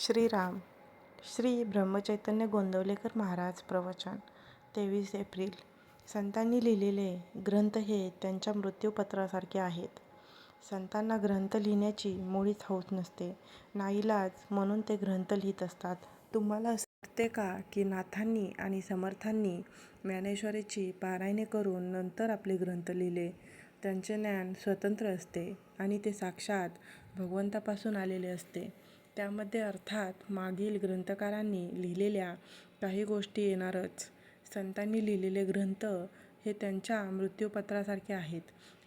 श्रीराम. श्री ब्रह्मचैतन्य गोंदवलेकर महाराज प्रवचन तेवीस एप्रिल. संतांनी लिहिलेले ग्रंथ हे त्यांच्या मृत्यूपत्रासारखे आहेत. संतांना ग्रंथ लिहिण्याची मुळीच हौस नसते. नाईलाज म्हणून ते ग्रंथ लिहित असतात. तुम्हाला असं वाटते का की नाथांनी आणि समर्थांनी ज्ञानेश्वरीची पारायणे करून नंतर आपले ग्रंथ लिहिले? त्यांचे ज्ञान स्वतंत्र असते आणि ते साक्षात भगवंतापासून आलेले असते. त्यामध्ये अर्थात मागील ग्रंथकारांनी लिहिलेल्या काही गोष्टी येणारच. संतांनी लिहिलेले ग्रंथ हे त्यांच्या मृत्यूपत्रासारखे आहेत.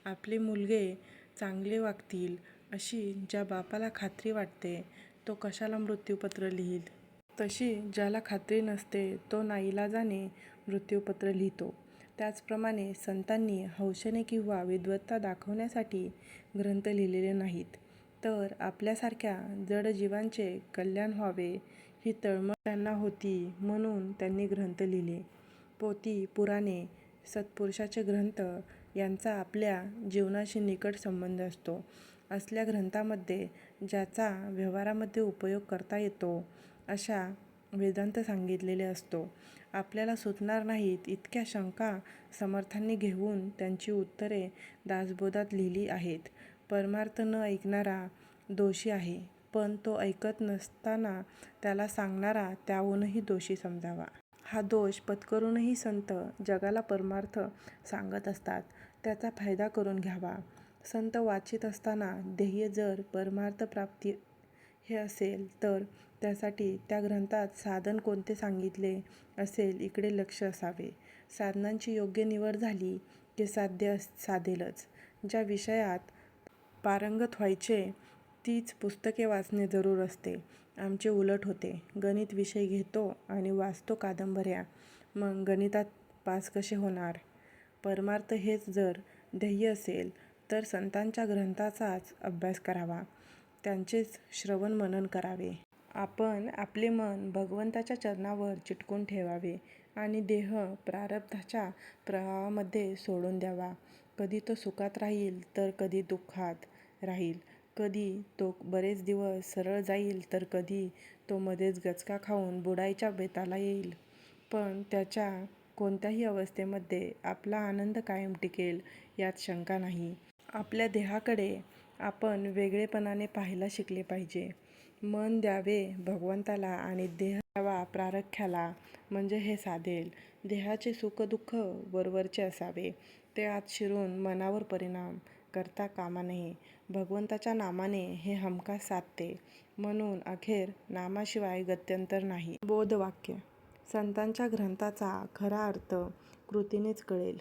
आपले मुलगे चांगले वागतील अशी ज्या बापाला खात्री वाटते तो कशाला मृत्यूपत्र लिहील? तशी ज्याला खात्री नसते तो नाईलाजाने मृत्यूपत्र लिहितो. त्याचप्रमाणे संतांनी हौशेने किंवा विद्वत्ता दाखवण्यासाठी ग्रंथ लिहिलेले नाहीत. तर आपल्यासारख्या जड जीवांचे कल्याण व्हावे ही तळमळ त्यांना होती म्हणून त्यांनी ग्रंथ लिहिले. पोती पुराणे सत्पुरुषाचे ग्रंथ यांचा आपल्या जीवनाशी निकट संबंध असतो. असल्या ग्रंथामध्ये ज्याचा व्यवहारामध्ये उपयोग करता येतो अशा वेदांत सांगितलेले असतो. आपल्याला सुचणार नाहीत इतक्या शंका समर्थांनी घेऊन त्यांची उत्तरे दासबोधात लिहिली आहेत. परमार्थ न ऐकणारा दोषी आहे. पण तो ऐकत नसताना त्याला सांगणारा त्याहूनही दोषी समजावा. हा दोष पत्करूनही संत जगाला परमार्थ सांगत असतात. त्याचा फायदा करून घ्यावा. संत वाचित असताना ध्येय जर परमार्थप्राप्ती हे असेल तर त्यासाठी त्या ग्रंथात साधन कोणते सांगितले असेल इकडे लक्ष असावे. साधनांची योग्य निवड झाली की साध्य साधेलच. ज्या विषयात पारंगत व्हायचे तीच पुस्तके वाचणे जरूर असते. आमचे उलट होते. गणित विषय घेतो आणि वाचतो कादंबऱ्या. मग गणितात पास कसे होणार? परमार्थ हेच जर ध्येय असेल तर संतांच्या ग्रंथाचाच अभ्यास करावा. त्यांचेच श्रवण मनन करावे. आपण आपले मन भगवंताच्या चरणावर चिटकून ठेवावे आणि देह प्रारब्धाच्या प्रवाहामध्ये सोडून द्यावा. कधी तो सुखात राहील तर कधी दुःखात राहील. कधी तो बरेच दिवस सरळ जाईल तर कधी तो मध्येच गचका खाऊन बुडायच्या बेताला येईल. पण त्याच्या कोणत्याही अवस्थेमध्ये आपला आनंद कायम टिकेल यात शंका नाही. आपल्या देहाकडे आपण वेगळेपणाने पाहायला शिकले पाहिजे. मन द्यावे भगवंताला आणि देह द्यावा प्रारख्याला म्हणजे हे साधेल देहाचे सुखदुःख वरवरचे असावे. ते आत शिरून मनावर परिणाम करता कामा नये. भगवंताच्या नामाने हे हमखास साधते. म्हणून अखेर नामाशिवाय गत्यंतर नाही. बोधवाक्य. संतांच्या ग्रंथाचा खरा अर्थ कृतीनेच कळेल.